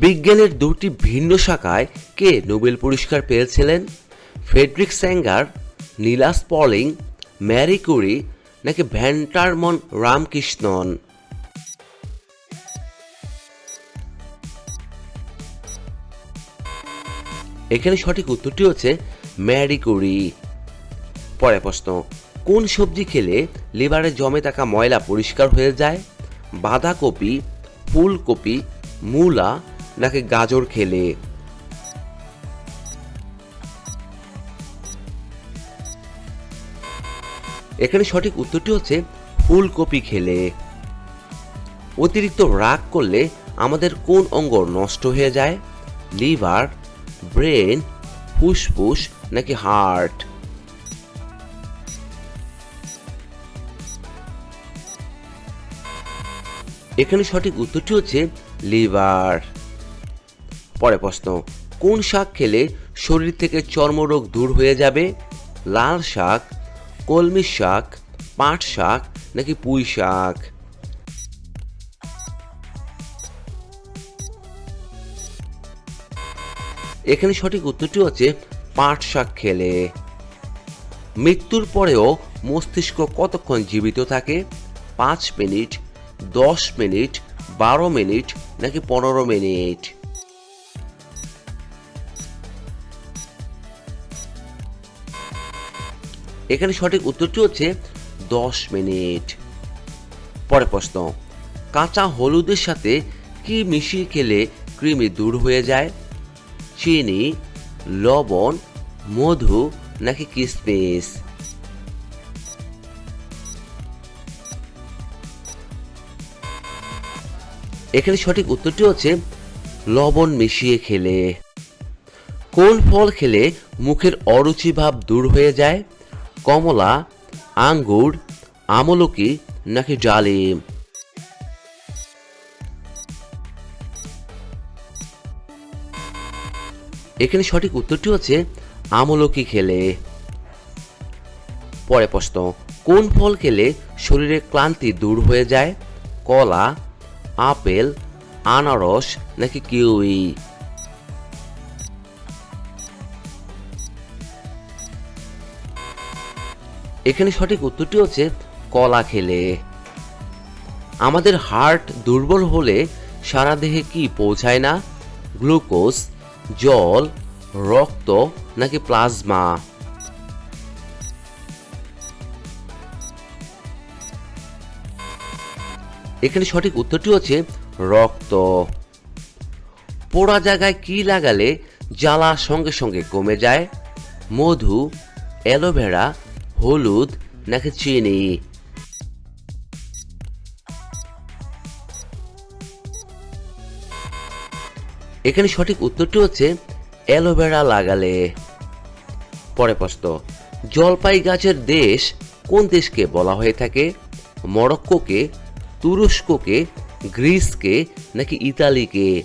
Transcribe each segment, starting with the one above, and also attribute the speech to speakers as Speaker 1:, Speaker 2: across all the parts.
Speaker 1: বিজ্ঞানের দুটি ভিন্ন শাখায় কে নোবেল পুরস্কার পেয়েছিলেন? ফেডরিক স্যাঙ্গার, নীলাস পলিং, ম্যারি কুরি নাকি ভ্যান্টারমন রামকৃষ্ণন? এখানে সঠিক উত্তরটি হচ্ছে ম্যারি কুরি। পরে প্রশ্ন, কোন সবজি খেলে লিভারে জমে থাকা ময়লা পরিষ্কার হয়ে যায়? বাঁধাকপি, ফুলকপি, মূলা নাকি গাজর খেলে? এখানে সঠিক উত্তরটি হচ্ছে ফুলকপি খেলে। অতিরিক্ত রাগ করলে আমাদের কোন অঙ্গ নষ্ট হয়ে যায়? লিভার, ব্রেন, ফুসফুস নাকি হার্ট? এখানে সঠিক উত্তরটি হচ্ছে লিভার। পরে প্রশ্ন, কোন শাক খেলে শরীর থেকে চর্মরোগ দূর হয়ে যাবে? লাল শাক, কলমি শাক, পাট শাক নাকি পুঁই শাক? এখানে সঠিক উত্তরটি হচ্ছে, পাট শাক খেলে। মৃত্যুর পরেও মস্তিষ্ক কতক্ষণ জীবিত থাকে? পাঁচ মিনিট, দশ মিনিট, বারো মিনিট নাকি পনেরো মিনিট? এখানে সঠিক উত্তরটি হচ্ছে দশ মিনিট। পরে প্রশ্ন, কাঁচা হলুদের সাথে কি মিশিয়ে খেলে কৃমি দূর হয়ে যায়? চিনি, লবণ, মধু নাকি কিসমিস? এখানে সঠিক উত্তরটি হচ্ছে লবণ মিশিয়ে খেলে। কোন ফল খেলে মুখের অরুচি ভাব দূর হয়ে যায়? কমলা, আঙ্গুর, আমলকি নাকি ডালিম এখানে সঠিক উত্তরটি হচ্ছে আমলকি খেলে। পরে প্রশ্ন, কোন ফল খেলে শরীরে ক্লান্তি দূর হয়ে যায়? কলা, আপেল, আনারস নাকি কিউই? এখানে সঠিক উত্তরটি হচ্ছে কলা খেলে। আমাদের হার্ট দুর্বল হলে সারা দেহে কি পৌঁছায় না? গ্লুকোজ, জল, রক্ত নাকি প্লাজমা? এখানে সঠিক উত্তরটি হচ্ছে রক্ত। পোড়া জায়গায় কি লাগালে জ্বালা সঙ্গে সঙ্গে কমে যায়? মধু, অ্যালোভেরা হলুদ নাকি চিনি? এখানে সঠিক উত্তরটি হচ্ছে অ্যালোভেরা লাগালে। পরে প্রশ্ন জলপাই গাছের দেশ কোন দেশকে বলা হয়ে থাকে? মরক্কোকে, তুরস্ককে, গ্রিসকে নাকি ইতালিকে?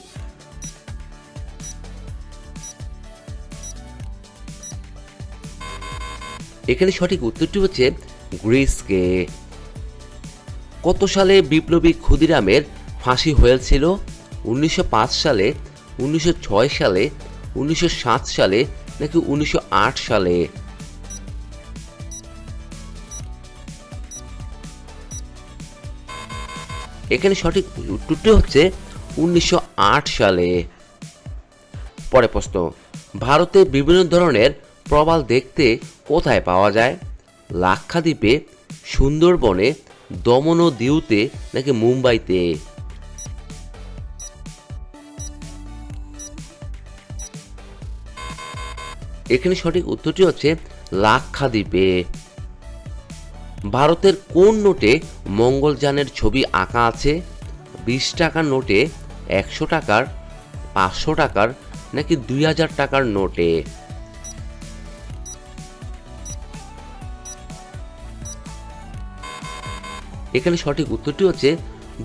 Speaker 1: এখানে সঠিক উত্তরটি হচ্ছে গ্রিসকে। কত সালে বিপ্লবী ক্ষুদিরামের ফাঁসি হয়েছিল? উনিশশো পাঁচ সালে, উনিশশো ছয় সালে, উনিশশো সাত সালে নাকি উনিশশো আট সালে? এখানে সঠিক উত্তরটি হচ্ছে উনিশশো আট সালে। পরে প্রশ্ন, ভারতে বিভিন্ন ধরনের প্রবাল দেখতে কোথায় পাওয়া যায়? লাক্ষাদ্বীপে, সুন্দরবনে, দমন ও দিউতে নাকি মুম্বাইতে? এখানে সঠিক উত্তরটি হচ্ছে লাক্ষাদ্বীপে। ভারতের কোন নোটে মঙ্গলযানের ছবি আঁকা আছে? বিশ টাকার নোটে, একশো টাকার, পাঁচশো টাকার নাকি দুই হাজার টাকার নোটে? এখানে সঠিক উত্তরটি হচ্ছে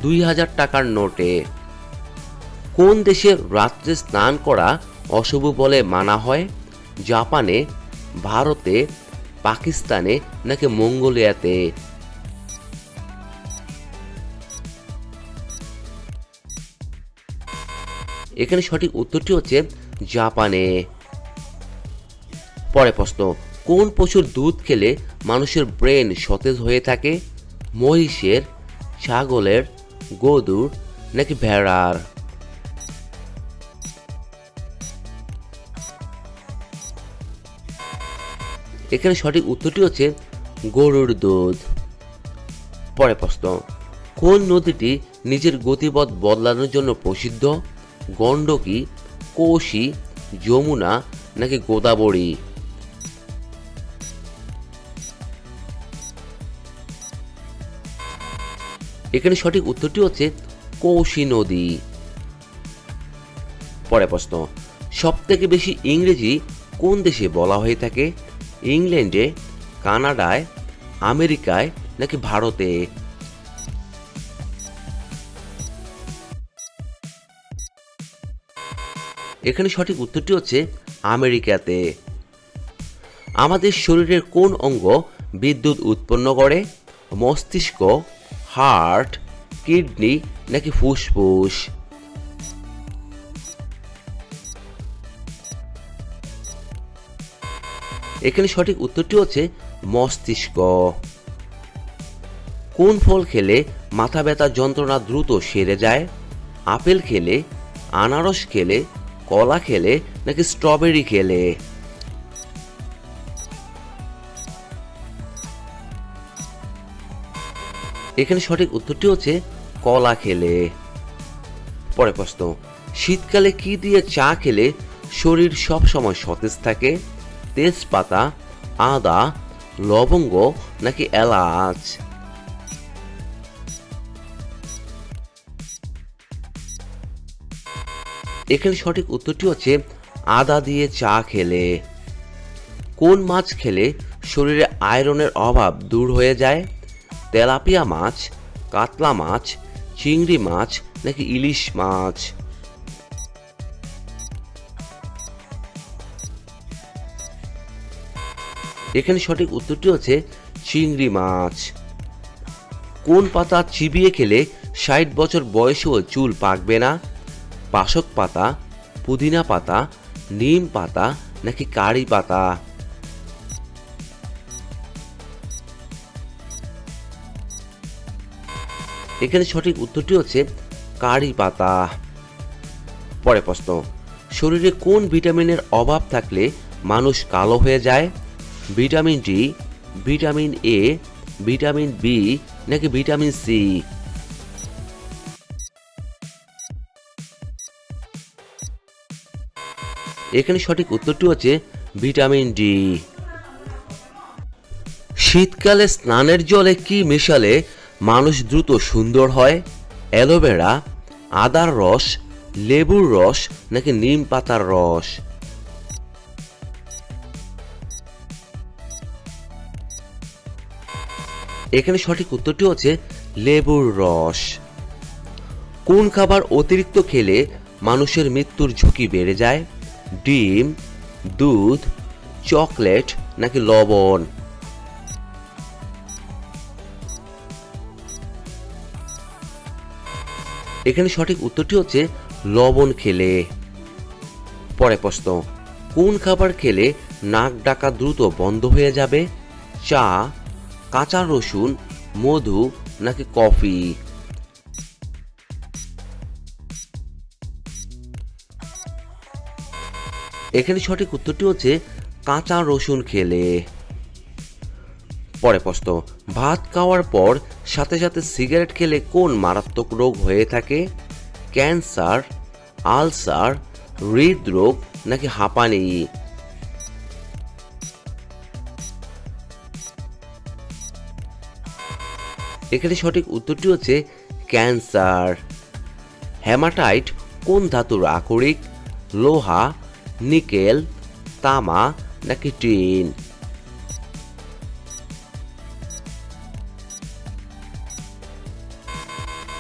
Speaker 1: দুই হাজার টাকার নোটে। কোন দেশে রাত্রে স্নান করা অশুভ বলে মানা হয়? জাপানে, ভারতে, পাকিস্তানে নাকি মঙ্গোলিয়াতে? এখানে সঠিক উত্তরটি হচ্ছে জাপানে। পরে প্রশ্ন, কোন পশুর দুধ খেলে মানুষের ব্রেন সতেজ হয়ে থাকে? মহিষের, ছাগলের, গরুর নাকি ভেড়ার? এখানে সঠিক উত্তরটি হচ্ছে গরুর দুধ। পরে প্রশ্ন, কোন নদীটি নিজের গতিপথ বদলানোর জন্য প্রসিদ্ধ? গণ্ডকী কোশি, যমুনা নাকি গোদাবরী? এখানে সঠিক উত্তরটি হচ্ছে কৌশি নদী। পরে প্রশ্ন সব থেকে বেশি ইংরেজি কোন দেশে বলা হয়ে থাকে? ইংল্যান্ডে, কানাডায়, আমেরিকায় নাকি ভারতে? এখানে সঠিক উত্তরটি হচ্ছে আমেরিকাতে। আমাদের শরীরের কোন অঙ্গ বিদ্যুৎ উৎপন্ন করে? মস্তিষ্ক হার্ট কিডনি নাকি ফুসফুস? এখানে সঠিক উত্তরটি হচ্ছে মস্তিষ্ক। কোন ফল খেলে মাথা ব্যথা যন্ত্রণা দ্রুত সেরে যায়? আপেল খেলে, আনারস খেলে, কলা খেলে, নাকি স্ট্রবেরি খেলে? এখানে সঠিক উত্তরটি হচ্ছে কলা খেলে। পরে প্রশ্ন, শীতকালে কি দিয়ে চা খেলে শরীর সব সময় সতেজ থাকে? তেজপাতা, আদা, লবঙ্গ নাকি এলাচ? এখানে সঠিক উত্তরটি হচ্ছে আদা দিয়ে চা খেলে। কোন মাছ খেলে শরীরে আয়রনের অভাব দূর হয়ে যায়? তেলাপিয়া মাছ, কাতলা মাছ, চিংড়ি মাছ, নাকি ইলিশ মাছ? এখানে সঠিক উত্তরটি হচ্ছে চিংড়ি মাছ। কোন পাতা চিবিয়ে খেলে ষাট বছর বয়সেও চুল পাকবে না? পাশক পাতা, পুদিনা পাতা, নিম পাতা, নাকি কারি পাতা? এখানে সঠিক উত্তরটি হচ্ছে কারি পাতা। পরে প্রশ্ন, শরীরে কোন ভিটামিনের অভাব থাকলে মানুষ কালো হয়ে যায়? Vitamin D, vitamin A, vitamin B নাকি ভিটামিন সি? এখানে সঠিক উত্তরটি হচ্ছে ভিটামিন ডি। শীতকালে স্নানের জলে কি মেশালে মানুষ দ্রুত সুন্দর হয়, অ্যালোভেরা, আদার রস, লেবুর রস, নাকি নিম পাতার রস? এখানে সঠিক উত্তরটি হচ্ছে লেবুর রস। কোন খাবার অতিরিক্ত খেলে মানুষের মৃত্যুর ঝুঁকি বেড়ে যায়? ডিম, দুধ, চকলেট, নাকি লবণ? এখানে সঠিক উত্তরটি হচ্ছে লবণ খেলে। পরে প্রশ্ন, কোন খাবার খেলে নাক ডাকা দ্রুত বন্ধ হয়ে যাবে? চা, কাঁচা রসুন, মধু নাকি কফি? এখানে সঠিক উত্তরটি হচ্ছে কাঁচা রসুন খেলে। পরে প্রশ্ন, ভাত খাওয়ার পর সাথে সাথে সিগারেট খেলে কোন মারাত্মক রোগ হয়ে থাকে? ক্যান্সার, আলসার, হৃদরোগ নাকি হাঁপানি? এখানে সঠিক উত্তরটি হচ্ছে ক্যান্সার। হ্যামাটাইট কোন ধাতুর আকরিক? লোহা, নিকেল, তামা নাকি টিন?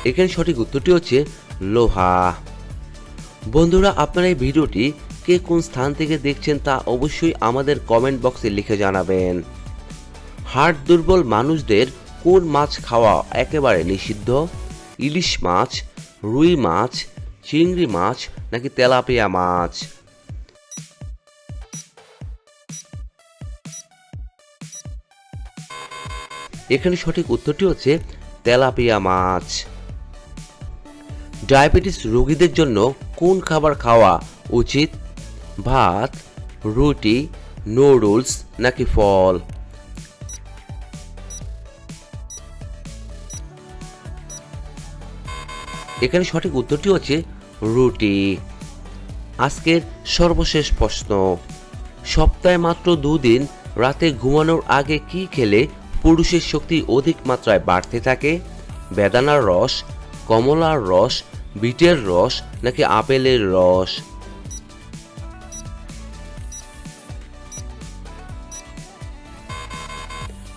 Speaker 1: এখানে সঠিক উত্তরটি হচ্ছে লোহা। বন্ধুরা, আপনারা এই ভিডিওটি কে কোন স্থান থেকে দেখছেন তা অবশ্যই আমাদের কমেন্ট বক্সে লিখে জানাবেন। হার্ট দুর্বল মানুষদের কোন মাছ খাওয়া একেবারে নিষিদ্ধ? ইলিশ মাছ, রুই মাছ, চিংড়ি মাছ নাকি তেলাপিয়া মাছ? এখানে সঠিক উত্তরটি হচ্ছে তেলাপিয়া মাছ। ডায়াবেটিস রোগীদের জন্য কোন খাবার খাওয়া উচিত? ভাত, রুটি নুডলস নাকি ফল? এখানে সঠিক উত্তরটি হচ্ছে রুটি। আজকের সর্বশেষ প্রশ্ন। সপ্তাহে মাত্র দুদিন রাতে ঘুমানোর আগে কি খেলে পুরুষের শক্তি অধিক মাত্রায় বাড়তে থাকে? বেদানার রস, কমলার রস বিটের রস নাকি আপেলের রস?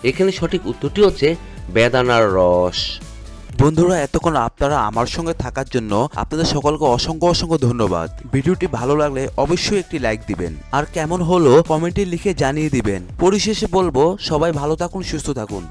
Speaker 1: এখানে সঠিক উত্তরটি হচ্ছে বেদানার রস।
Speaker 2: বন্ধুরা, এতক্ষণ আপনারা আমার সঙ্গে থাকার জন্য আপনাদের সকলকে অসংখ্য অসংখ্য ধন্যবাদ। ভিডিওটি ভালো লাগলে অবশ্যই একটি লাইক দিবেন। আর কেমন হলো কমেন্টে লিখে জানিয়ে দিবেন। পরিশেষে বলব, সবাই ভালো থাকুন, সুস্থ থাকুন।